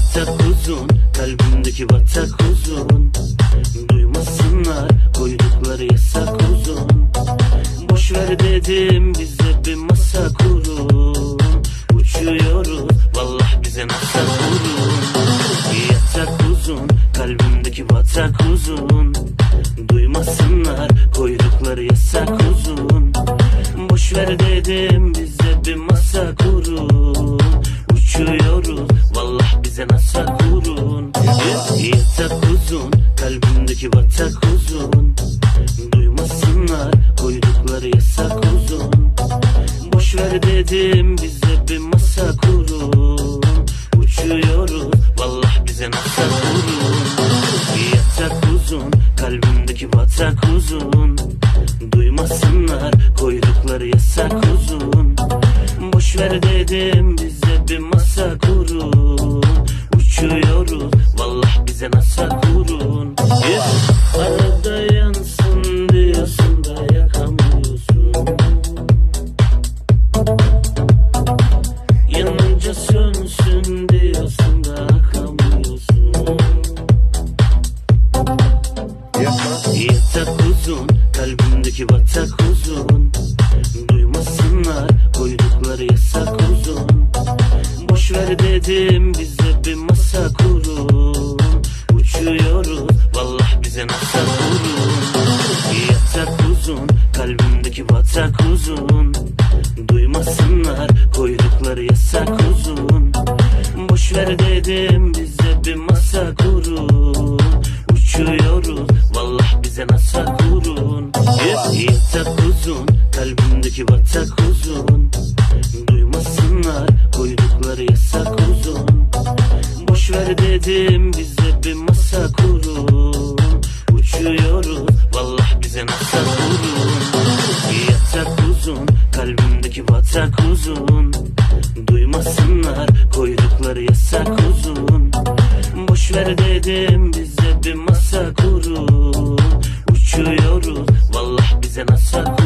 Yatak uzun, kalbimdeki batak uzun Duymasınlar, koydukları yasak uzun Boş ver dedim, bize bir masa kurun. Uçuyoruz, vallahi bize masa kurun. Yatak uzun, kalbimdeki batak uzun Duymasınlar, koydukları yasak uzun Boş ver dedim, bize bir masa kurun kalbimdeki batak uzun. Duymasınlar, koydukları yasak uzun. Boş ver dedim, bize bir masa kurun. Uçuyoruz, vallahi bize masa kurun. Yatak uzun, kalbimdeki batak uzun. Duymasınlar, koydukları yasak uzun. Boş ver dedim, bize bir masa kurun. Uçuyoruz, vallahi bize masa kurun kalbimdeki batak uzun Duymasınlar, koydukları yasak uzun. Boş ver dedim, bize bir masa kurun. Uçuyoruz, vallahi bize masa kurun Yatak uzun, kalbimdeki batak uzun. Duymasınlar, koydukları yasak uzun. Boş ver dedim, bize bir masa kurun. Uçuyoruz, vallahi bize masa kurun Yatak uzun, kalbimdeki batak uzun. Duymasınlar, koydukları yasak uzun. Boş ver dedim, bize bir masa kurun. Uçuyoruz, vallahi bize masa kurun. Yatak uzun, kalbimdeki batak uzun. Duymasınlar, koydukları yasak uzun. Boş ver dedim, bize bir masa kurun. Uçuyoruz, vallahi bize masa kurun